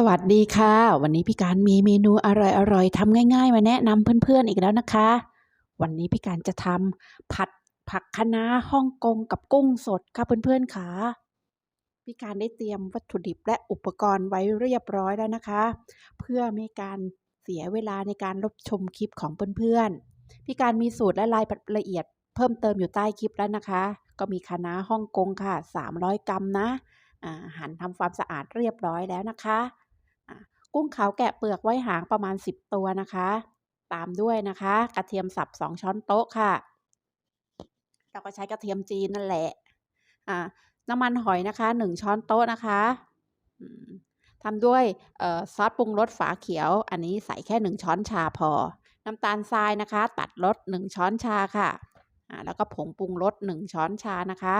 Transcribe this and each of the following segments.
สวัสดีค่ะ วันนี้พี่การมีเมนูอร่อยๆทำง่ายๆ มาแนะนำเพื่อนๆอีกแล้วนะคะ วันนี้พี่การจะทำผัดผักคะน้าฮ่องกงกับกุ้งสดค่ะเพื่อนๆค่ะพี่การได้เตรียมวัตถุดิบและอุปกรณ์ไว้เรียบร้อยแล้วนะคะ เพื่อไม่การเสียเวลาในการรับชมคลิปของเพื่อนๆพี่การมีสูตรและรายละเอียดเพิ่มเติมอยู่ใต้คลิปแล้วนะคะ ก็มีคะน้าฮ่องกงค่ะ 300 กรัมนะหั่นทำความสะอาดเรียบร้อยแล้วนะคะ กุ้งขาวแกะเปลือกไว้หางประมาณ 10 ตัวนะคะ ตามด้วยนะคะ กระเทียมสับ 2 ช้อนโต๊ะค่ะ เราก็ใช้กระเทียมจีนนั่นแหละน้ำมันหอยนะคะ 1 ช้อนโต๊ะนะคะทำด้วยซอสปรุงรสฝาเขียว อันนี้ใส่แค่ 1 ช้อนชาพอ น้ำตาลทรายนะคะ ตัดรส1ช้อนชาค่ะแล้วก็ผงปรุงรส1ช้อนชานะคะ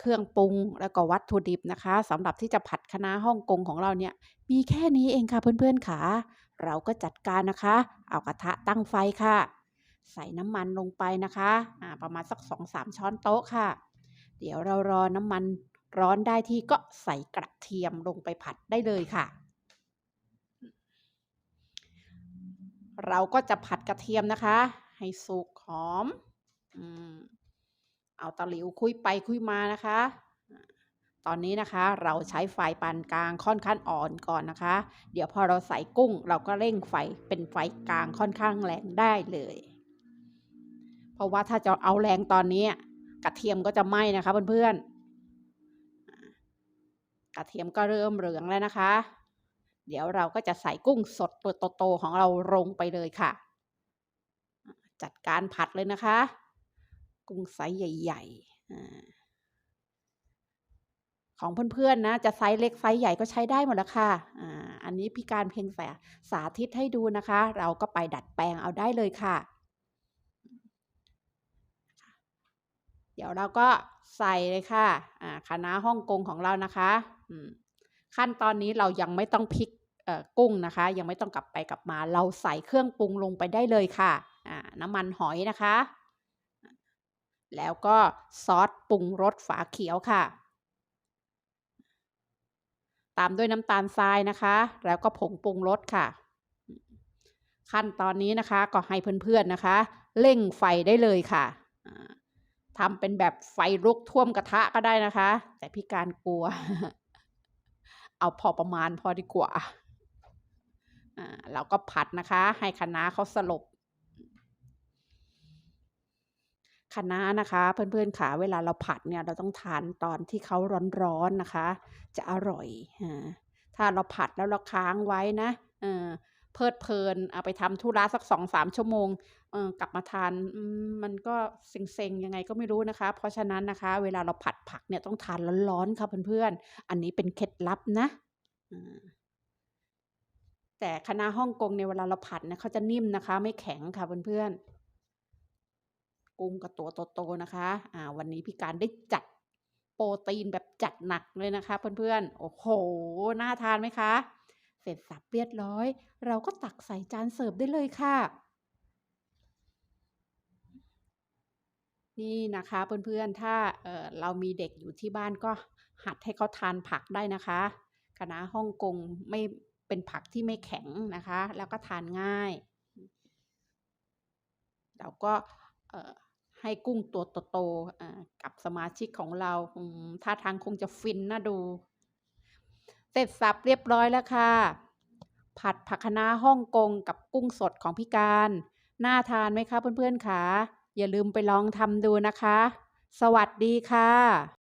เครื่องปรุงแล้วก็วัตถุดิบนะคะสำหรับที่จะผัดคะน้าฮ่องกงของเราเนี่ย มีแค่นี้เองค่ะเพื่อนๆค่ะ เราก็จัดการนะคะ เอากระทะตั้งไฟค่ะ ใส่น้ำมันลงไปนะคะะประมาณสัก 2-3 ช้อนโต๊ะค่ะ เดี๋ยวเรารอน้ำมันร้อนได้ที่ก็ใส่กระเทียมลงไปผัดได้เลยค่ะ เราก็จะผัดกระเทียมนะคะ ให้สุกหอม อืม เอาตะหลิวคุยไปคุยมานะคะ ตอนนี้นะคะเราใช้ไฟปานกลางค่อนข้างอ่อนก่อนนะคะ เดี๋ยวพอเราใส่กุ้งเราก็เร่งไฟเป็นไฟกลางค่อนข้างแรงได้เลย เพราะว่าถ้าจะเอาแรงตอนนี้กระเทียมก็จะไหม้นะคะเพื่อนๆ กระเทียมก็เริ่มเหลืองแล้วนะคะ เดี๋ยวเราก็จะใส่กุ้งสดตัวโตๆของเราลงไปเลยค่ะ จัดการผัดเลยนะคะ กุ้งไซส์ใหญ่ๆของเพื่อนๆนะ จะไซส์เล็กไซส์ใหญ่ก็ใช้ได้หมดแล้วค่ะอันนี้พี่การเพียงแต่สาธิตให้ดูนะคะ เราก็ไปดัดแปลงเอาได้เลยค่ะ เดี๋ยวเราก็ใส่เลยค่ะคณะฮ่องกงของเรานะคะขั้นตอนนี้เรายังไม่ต้องพลิกกุ้งนะคะ ยังไม่ต้องกลับไปกลับมา เราใส่เครื่องปรุงลงไปได้เลยค่ะน้ำมันหอยนะคะ แล้วก็ซอสปรุงรสฝาเขียวค่ะ ตามด้วยน้ำตาลทรายนะคะ แล้วก็ผงปรุงรสค่ะ ขั้นตอนนี้นะคะก็ให้เพื่อนๆนะคะ เร่งไฟได้เลยค่ะทำเป็นแบบไฟลุกท่วมกระทะก็ได้นะคะ แต่พี่การกลัว เอาพอประมาณพอดีกว่าเราก็ผัดนะคะ ให้คะน้าเขาสลบ คะน้านะคะเพื่อนๆขาเวลาเราผัดเนี่ยเราต้องทานตอนที่เขาร้อนๆนะคะ จะอร่อย ถ้าเราผัดแล้วเราค้างไว้นะเพลิดเพลินเอาไปทำธุระสักสองสามชั่วโมงกลับมาทานมันก็เซ็งๆยังไงก็ไม่รู้นะคะ เพราะฉะนั้นนะคะ เวลาเราผัดผักเนี่ยต้องทานร้อนๆค่ะเพื่อนๆ อันนี้เป็นเคล็ดลับนะแต่คณะฮ่องกงในเวลาเราผัดเนี่ยเขาจะนิ่มนะคะ ไม่แข็งค่ะเพื่อนๆ กุ้งกับตัวโตๆนะคะอ่าวันนี้พี่การได้จัดโปรตีนแบบจัดหนักเลยนะคะ เพื่อนๆ โอ้โห น่าทานไหมคะ เสร็จสับเรียบร้อย เราก็ตักใส่จานเสิร์ฟได้เลยค่ะ นี่นะคะเพื่อนๆ ถ้าเเรามีเด็กอยู่ที่บ้านก็หัดให้เขาทานผักได้นะคะคณะฮ่องกงไม่เป็นผักที่ไม่แข็งนะคะ แล้วก็ทานง่าย เราก็เให้กุ้งตัวโตๆกับสมาชิกของเราท่าทางคงจะฟินน่าดู เสร็จสับเรียบร้อยแล้วค่ะ ผัดผักคะน้าฮ่องกงกับกุ้งสดของพี่การ น่าทานไหมคะเพื่อนๆคะอย่าลืมไปลองทำดูนะคะ สวัสดีค่ะ